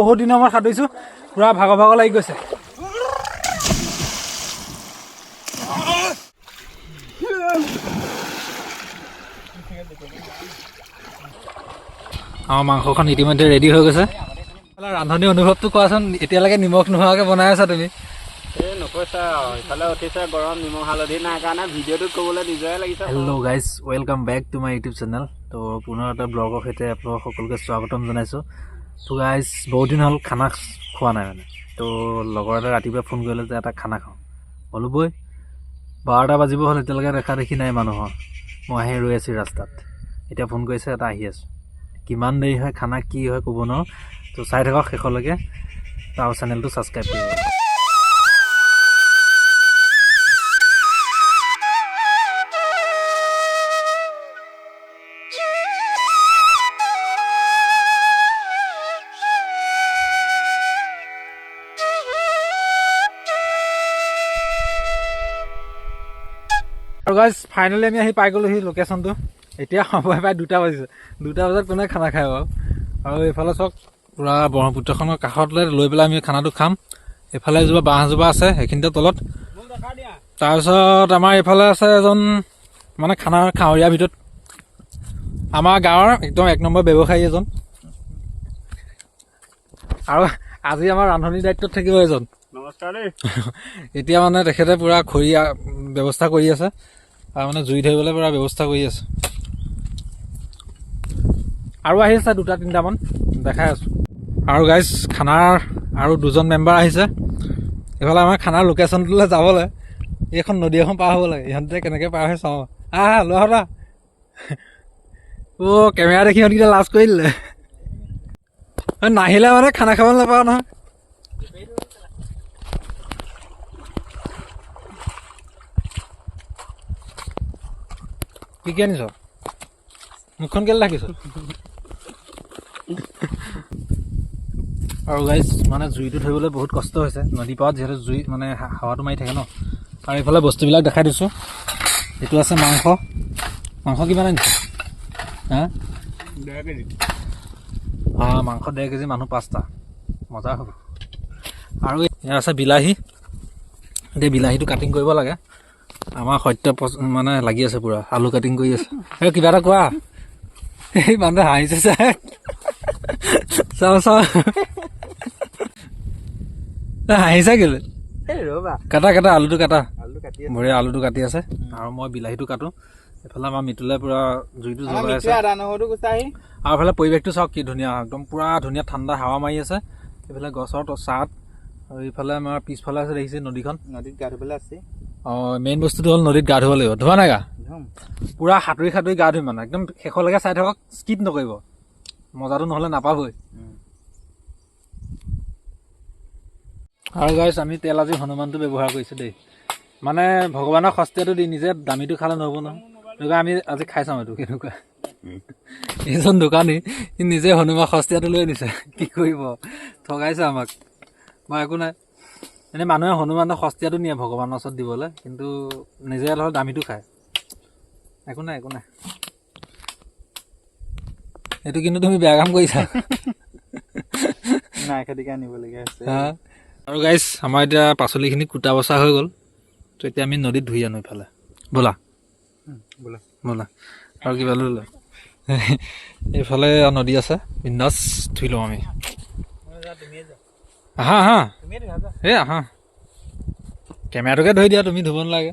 বহুত দিনৰ মূৰত সাঁতুৰিছোঁ। পূৰা ভাগৰ ভাগৰ লাগি গৈছে। আমাৰ মাংসখন ইতিমধ্যে ৰেডি হৈ গৈছে। ৰান্ধনি অনুভৱটো কোৱাচোন এতিয়ালৈকে নিমখ নোহোৱাকৈ বনাই আছা তুমি? Hello' guys welcome back to my YouTube channel তো পুনৰ এটা ব্লগৰ সৈতে আপোনালোক সকলোকে স্বাগতম জনাইছোঁ। তো গাইজ বহুত দিন হ'ল খানা খোৱা নাই মানে। তো লগৰ এটা ৰাতিপুৱা ফোন কৰিলে যে, এটা খানা খাওঁ। হ'লো বৈ, বাৰটা বাজিব হ'ল, এতিয়ালৈকে দেখা দেখি নাই মানুহৰ। মই আহি ৰৈ আছোঁ ৰাস্তাত। এতিয়া ফোন কৰিছে, এটা আহি আছোঁ। কিমান দেৰি হয়, খানা কি হয়, ক'ব নোৱাৰোঁ। তো চাই থাকক শেষলৈকে। তাৰ চেনেলটো ছাবস্ক্ৰাইব কৰিব। আৰু গাইজ ফাইনেলি আমি আহি পাই গ'লোহি লোকেশ্যনটো এতিয়া সময় প্ৰায় দুটা বাজিছে। দুটা বজাত কোনে খানা খায় বাৰু? আৰু এইফালে চাওক পূৰা ব্ৰহ্মপুত্ৰখনৰ কাষতলৈ লৈ পেলাই আমি খানাটো খাম। এইফালে এজোপা বাঁহ এজোপা আছে সেইখিনিতে তলত। তাৰপিছত আমাৰ এইফালে আছে এজন মানে খানা খাৱৰীয়াৰ ভিতৰত। আমাৰ গাঁৱৰ একদম এক নম্বৰ ব্যৱসায়ী এজন। আৰু আজি আমাৰ ৰান্ধনি দায়িত্বত থাকিব এজন। দেই। এতিয়া মানে তেখেতে পূৰা খৰি ব্যৱস্থা কৰি আছে। আৰু মানে জুই ধৰিবলৈ পূৰা ব্যৱস্থা কৰি আছে। আৰু আহি আছে দুটা তিনিটামান। দেখাই আছোঁ। আৰু গাইজ খানাৰ আৰু দুজন মেম্বাৰ আহিছে। এইফালে আমাৰ খানাৰ লোকেশ্যনটোলৈ যাবলৈ এইখন নদী এখন পাৰ হ'ব লাগে। ইহঁতে কেনেকৈ পাৰ হৈ চাওঁ। আহ লোৱা অ' কেমেৰা দেখি ইহঁতকেইটা লাজ কৰি দিলে। নাহিলে মানে খানা খাব নাপাওঁ নহয়। কি কি আনিছ মুখখন কেলে ৰাখিছ আৰু গাইজ মানে জুইটো ধৰিবলৈ বহুত কষ্ট হৈছে। নদী পাৰত যিহেতু জুই মানে হাৱাটো মাৰি থাকে ন। আৰু এইফালে বস্তুবিলাক দেখাই দিছোঁ। এইটো আছে মাংস। মাংস কিমান আনিছে? হা? মাংস ডেৰ কেজি মানুহ পাঁচটা। মজা হ'ব। আৰু ইয়াত আছে বিলাহী। এতিয়া বিলাহীটো কাটিং কৰিব লাগে। আমাৰ সত্য মানে লাগি আছে পূৰা আলু কাটিং কৰি আছে। এই কিবা এটা কোৱা। এই মানুহে হাঁহিছে চাই চাওঁ চাওঁ। হাঁহিছা কেলে? কাটা কাটা আলুটো কাটা। বঢ়িয়া আলুটো কাটি আছে। আৰু মই বিলাহীটো কাটো। এইফালে আমাৰ মিতুলে পূৰা জুইটো জ্বলাই আছে। আৰু এইফালে পৰিৱেশটো চাওক কি ধুনীয়া একদম পূৰা ধুনীয়া ঠাণ্ডা হাৱা মাৰি আছে। এইফালে গছৰ ত- ছাঁত আৰু এইফালে আমাৰ পিছফালে আছে দেখিছে নদীখন। নদীত গা ধুবলৈ আছে। অঁ মেইন বস্তুটো হ'ল নদীত গা ধুব লাগিব। ধোৱা নাই গা? পূৰা সাঁতুৰি সাঁতুৰি গা ধুই মানে। একদম শেষলৈকে চাই থাকক স্কিপ নকৰিব। মজাটো নহ'লে নাপাবই। আৰু গাইছ আমি তেল আজি হনুমানটো ব্যৱহাৰ কৰিছোঁ দেই। মানে ভগৱানৰ সস্তীয়াটো দি নিজে দামীটো খালে নহ'ব নহয়। সেইটো আমি আজি খাই চাওঁ এইটো কেনেকুৱা। এইজন দোকানী সি নিজে হনুমান সস্তীয়াটো লৈ আনিছে। কি কৰিব? ঠগাইছে আমাক। মই একো নাই। এনেই মানুহে হনুমানৰ সস্তীয়াটো নিয়ে ভগৱানৰ ওচৰত দিবলৈ কিন্তু নিজে ধৰ দামীটো খায়। একো নাই একো নাই। এইটো কিন্তু তুমি বেয়া কাম কৰিছা। নাই খেতিকে আনিবলগীয়া হৈছে? আৰু গাইছ আমাৰ এতিয়া পাচলিখিনি কুটা বচা হৈ গ'ল তো এতিয়া আমি নদীত ধুই আনো ইফালে। ব'লা। বোলা। ব'লা। আৰু কিবা লৈ লোৱা এইফালে নদী আছে বিন্দাছ ধুই লওঁ আমি। আহা আহা। এই আহা। কেমেৰাটোকে ধৰি দিয়া তুমি ধুব নালাগে।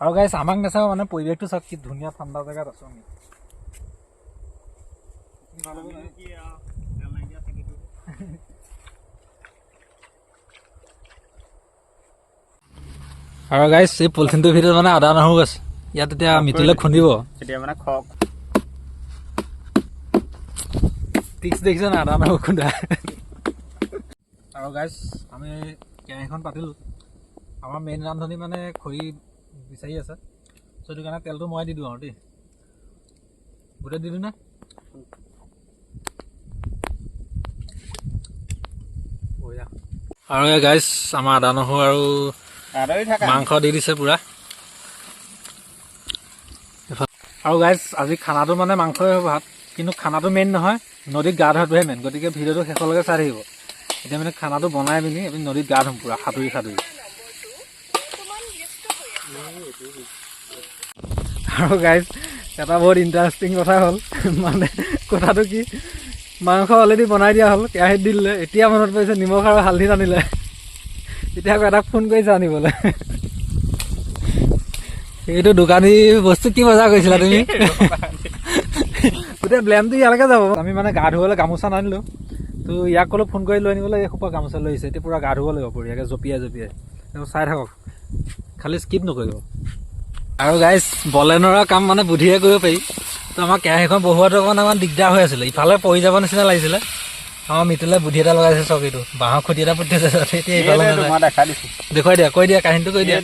আৰু গাইছ আমাক নাচাব মানে পৰিৱেশটো চাওক কি ধুনীয়া ঠাণ্ডা জেগাত আছোঁ আমি। আৰু গাইছ এই পলিথিনটোৰ ভিতৰত মানে আদা নহৰু আছে। ইয়াত এতিয়া মিতুলে খুন্দিব। এতিয়া মানে খক টিক্স দেখিছে না আদা নহৰু খুন্দা আৰু গাইছ আমি কেৰাহীখন পাতিলোঁ? আমাৰ মেইন ৰান্ধনি মানে খৰি বিচাৰি আছে। চ' সেইটো কাৰণে তেলটো মই দি দিওঁ আৰু দেই। গোটেই দি দিওঁ নে আৰু এই গাইছ আমাৰ আদা নহৰু আৰু মাংস দি দিছে পূৰা। আৰু গাইজ আজি খানাটো মানে মাংসই হ'ব ভাত। কিন্তু খানাটো মেইন নহয় নদীত গা ধোৱাটোহে মেইন গতিকে ভিডিঅ'টো শেষলৈকে চাই থাকিব। এতিয়া মানে খানাটো বনাই পিনি আমি নদীত গা ধুম পূৰা সাঁতুৰি সাঁতুৰি। আৰু গাইজ এটা বহুত ইণ্টাৰেষ্টিং কথা হ'ল মানে কথাটো কি মাংস অলৰেডি বনাই দিয়া হ'ল কেৰাহীত দি দিলে এতিয়া মনত পৰিছে নিমখ আৰু হালধি আনিলে এতিয়া আকৌ এটাক ফোন কৰিছে আনিবলৈ। এইটো দোকানী বস্তু কি মজা কৰিছিলা তুমি? গোটেই ব্লেমটো ইয়ালৈকে যাব। আমি মানে গা ধুবলৈ গামোচা নানিলোঁ তো ইয়াক ক'লো ফোন কৰি লৈ আনিবলৈ এই সোপা গামোচা লৈ আহিছে। এতিয়া পূৰা গা ধুব লাগিব বঢ়িয়াকৈ জঁপিয়াই জঁপিয়াই। এইবোৰ চাই থাকক। খালি স্কিপ নকৰিব। আৰু গাইজ বলেনৰা কাম মানে বুদ্ধিয়ে কৰিব পাৰি। তো আমাৰ কেৰাহীখন বহুৱাটো অকণমান অকণমান দিগদাৰ হৈ আছিলে। ইফালে পৰি যাব নিচিনা লাগিছিলে। আমাৰ মিতুলে বুদ্ধি এটা লগাইছে চক এইটো বাঁহৰ খুঁটি এটা এতিয়া দেখা দিছোঁ। দেখুৱাই দিয়া কৈ দিয়া কাহিনীটো কৈ দিয়া।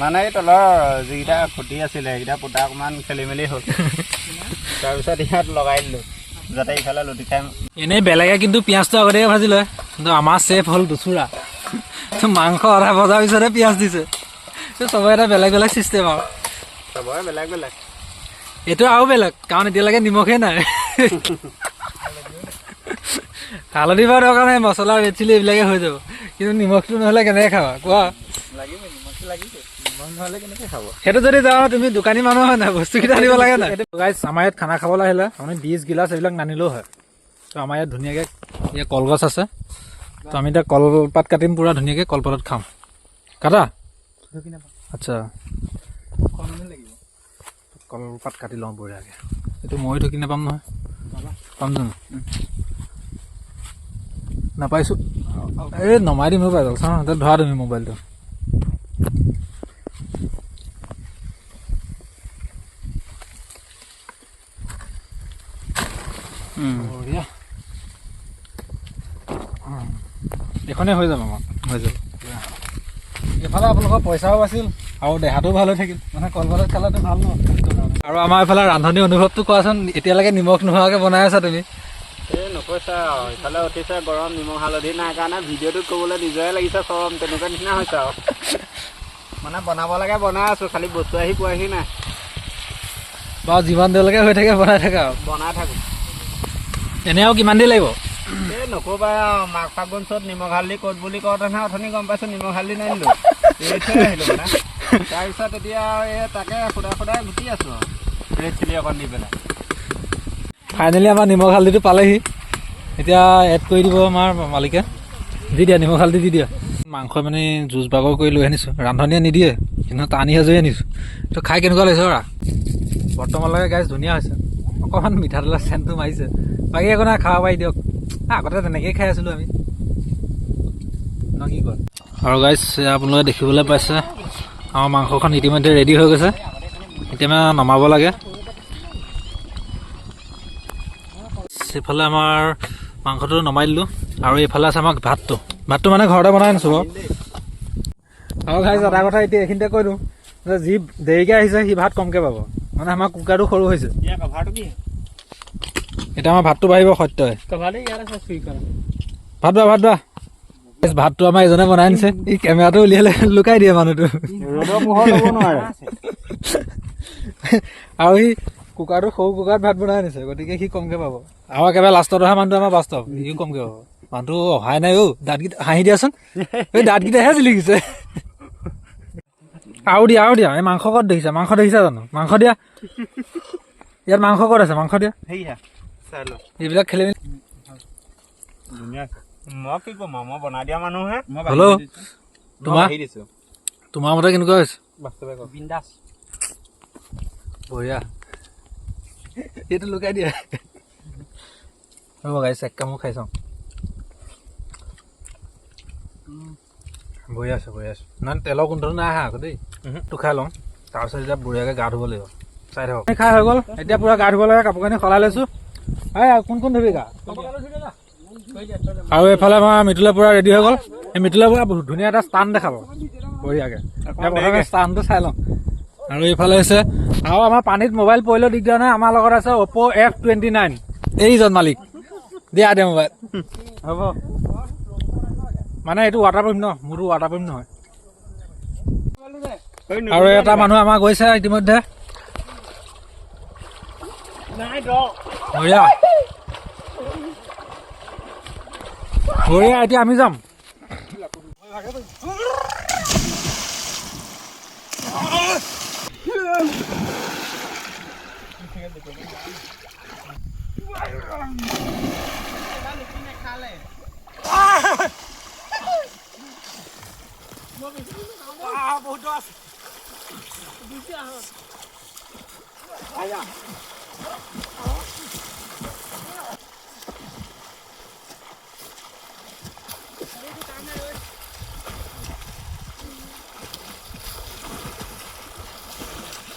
মানে এই তলৰ যিকেইটা খুঁটি আছিলে সেইকেইটা পোতা অকণমান খেলি মেলি হ'ল। তাৰপিছত ইয়াত লগাই দিলোঁ যাতে ইফালে লুটি খাই এনেই বেলেগে কিন্তু পিঁয়াজটো আগতীয়াকৈ ভাজি লয়। কিন্তু আমাৰ চেফ হ'ল দুচুৰা। মাংস আধা ভজাৰ পিছতহে পিঁয়াজ দিছে। চবৰে এটা বেলেগ বেলেগ চিষ্টেম আৰু। চবৰে বেলেগ বেলেগ। এইটো আৰু বেলেগ কাৰণ এতিয়ালৈকে নিমখেই নাই। হালধি বাৰু দৰকাৰ নাই মছলা ৰেড চিলি এইবিলাকে হৈ যাব। কিন্তু নিমখটো নহ'লে কেনেকৈ খাবা? কোৱা। নহ'লে কেনেকৈ খাব? সেইটো যদি যাওঁ তুমি দোকানী মানুহ হয় নাই বস্তুকেইটা আনিব লাগে নাই? গাইজ আমাৰ ইয়াত খানা খাবলৈ আহিলে আপুনি ডিছ গিলাচ এইবিলাক নানিলেও হয়। তো আমাৰ ইয়াত ধুনীয়াকৈ ইয়াত কলগছ আছে। তো আমি এতিয়া কলপাত কাটিম পূৰা ধুনীয়াকৈ কলপাতত খাম। কাটা? আচ্ছা। কলপাত কাটি লওঁ বঢ়িয়াকৈ। এইটো ময়ো ঢুকি নাপাম নহয়। পাম জানো? নাপাইছোঁ। এই নমাই দিম মোবাইল চাওঁ ধৰা তুমি মোবাইলটো। বঢ়িয়া। এইখনেই হৈ যাব আমাৰ। হৈ যাব। এইফালে আপোনালোকৰ পইচাও বাছিল আৰু দেহাটোও ভাল হৈ থাকিল। মানে কলপাতত খালেতো ভাল ন? আৰু আমাৰ এইফালে ৰান্ধনি অনুভৱটো কোৱাচোন এতিয়ালৈকে নিমখ নোহোৱাকৈ বনাই আছা তুমি? এই নকৈছা আৰু। ইফালে উঠিছে গৰম নিমখ হালধি নাই কাৰণে ভিডিঅ'টোত ক'বলৈ নিজৰে লাগিছে চৰম। তেনেকুৱা নিচিনা হৈছে আৰু। মানে বনাব লাগে বনাই আছোঁ খালি বস্তু আহি পোৱাহি নাই। বাৰু যিমান দেৰিলৈকে হৈ থাকে বনাই থাকা আৰু। বনাই থাকোঁ। এনে আৰু কিমান দেৰি লাগিব? এই নক'বা আৰু মাঘ ফাগুন চত নিমখ হালধি ক'ত বুলি কওঁতেহে অথনি গম পাইছোঁ নিমখ হালধি নানিলোঁ এই থৈ আহিলোঁ মানে। তাৰপিছত এতিয়া এই তাকে সুদাই সুদাই গুটি আছোঁ আৰু ৰেড চিলি অকণ দি পেলাই। ফাইনেলি আমাৰ নিমখ হালধিটো পালেহি। এতিয়া এড কৰি দিব আমাৰ মালিকে। দি দিয়া নিমখ হালধি দি দিয়া। মাংস মানে জুচ বাগৰ কৰি লৈ আনিছোঁ। ৰান্ধনীয়ে নিদিয়ে কিন্তু টানি সাজৰি আনিছোঁ। তো খাই কেনেকুৱা লাগিছে অৰা বৰ্তমানলৈকে গাইজ ধুনীয়া হৈছে। অকণমান মিঠাতেলৰ চেণ্টটো মাৰিছে। বাকী একো নাই খাব পাৰি দিয়ক। আগতে তেনেকেই খাই আছিলোঁ আমি। ন কি কয়? আৰু গাইজ আপোনালোকে দেখিবলৈ পাইছে আমাৰ মাংসখন ইতিমধ্যে ৰেডি হৈ গৈছে। এতিয়া মানে নমাব লাগে। সেইফালে আমাৰ মাংসটো নমাই দিলোঁ আৰু এইফালে আছে আমাক ভাতটো। ভাতটো মানে ঘৰতে বনাই আনিছোঁ বাৰু। আৰু খাই এটা কথা এতিয়া এইখিনিতে কৈ দিওঁ যে যি দেৰিকৈ আহিছে সি ভাত কমকৈ পাব। মানে আমাৰ কুকাৰটো সৰু হৈছে। এতিয়া আমাৰ ভাতটো বাঢ়িব সত্যই ভাত বা ভাত বা? ভাতটো আমাৰ এজনে বনাই আনিছে। ই কেমেৰাটো উলিয়ালে লুকাই দিয়ে মানুহটো। আৰু সি কুকাৰটো সৰু কুকাৰত ভাত বনাই আনিছে গতিকে সি কমকৈ পাব। আৰু একেবাৰে লাষ্টত অহা মানুহটো আমাৰ বাস্তৱ সিও কমকৈ পাব। মানুহটো অহাই নাই অ' দাঁতকেইটা হাঁহি দিয়াচোন। এই দাঁতকেইটাহে জিলিকিছে। আৰু দিয়া আৰু দিয়া এই মাংস ক'ত দেখিছা? মাংস দেখিছা জানো? মাংস দিয়া। ইয়াত মাংস ক'ত আছে? মাংস দিয়া। এইবিলাক খেলি মেলি ধুনীয়া মই কি ক'ম আৰু? মই বনাই দিয়া মানুহহে হেল্ল' তোমাৰ তোমাৰ দিছোঁ। তোমাৰ মতে কেনেকুৱা হৈছে? বাস্তৱে কওক বিন্দাছ। বঢ়িয়া। এইটো লুকাই দিয়া। ৰ'ব গাইছ এক কামো খাই চাওঁ। বঢ়িয়া আছে বঢ়িয়া আছে। নাই তেলৰ গোন্ধটো নাই আহা আকৌ দেই। তো খাই লওঁ। তাৰপিছত এতিয়া বঢ়িয়াকৈ গা ধুব লাগিব। চাই থাকক। খাই হৈ গ'ল। এতিয়া পূৰা গা ধুব লাগে কাপোৰ কানি সলাই লৈছোঁ। কোন কোন গা? আৰু এইফালে আমাৰ মিতুলে পূৰা ৰেডি হৈ গ'ল। এই মিতুলে পূৰা ধুনীয়া এটা স্থান দেখাব। বঢ়িয়াকৈ। প্ৰথমে স্থানটো চাই লওঁ। আৰু এইফালে হৈছে আৰু আমাৰ পানীত মোবাইল পৰিলেও দিগদাৰ নাই আমাৰ লগত আছে অপ' এফ টুৱেণ্টি নাইন এইজন মালিক। দিয়া দে মোবাইল হ'ব। মানে এইটো ৱাটাৰপ্ৰুফ ন মোৰতো ৱাটাৰপ্ৰুফ নহয়। আৰু এটা মানুহ আমাৰ গৈছে ইতিমধ্যে। বঢ়িয়া বঢ়িয়া এতিয়া আমি যাম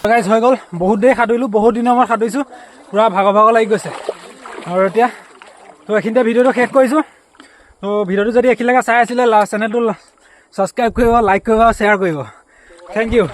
গাইজ হৈ গ'ল। বহুত দেৰি সাঁতুৰিলোঁ বহুত দিনৰ মূৰত সাঁতুৰিছোঁ। পূৰা ভাগৰ ভাগৰ লাগি গৈছে। আৰু এতিয়া তো এইখিনিতে ভিডিঅ'টো শেষ কৰিছোঁ। তো ভিডিঅ'টো যদি এইখিনিলৈকে চাই আছিলে চেনেলটো ছাবস্ক্ৰাইব কৰিব লাইক কৰিব আৰু শ্বেয়াৰ কৰিব। Thank U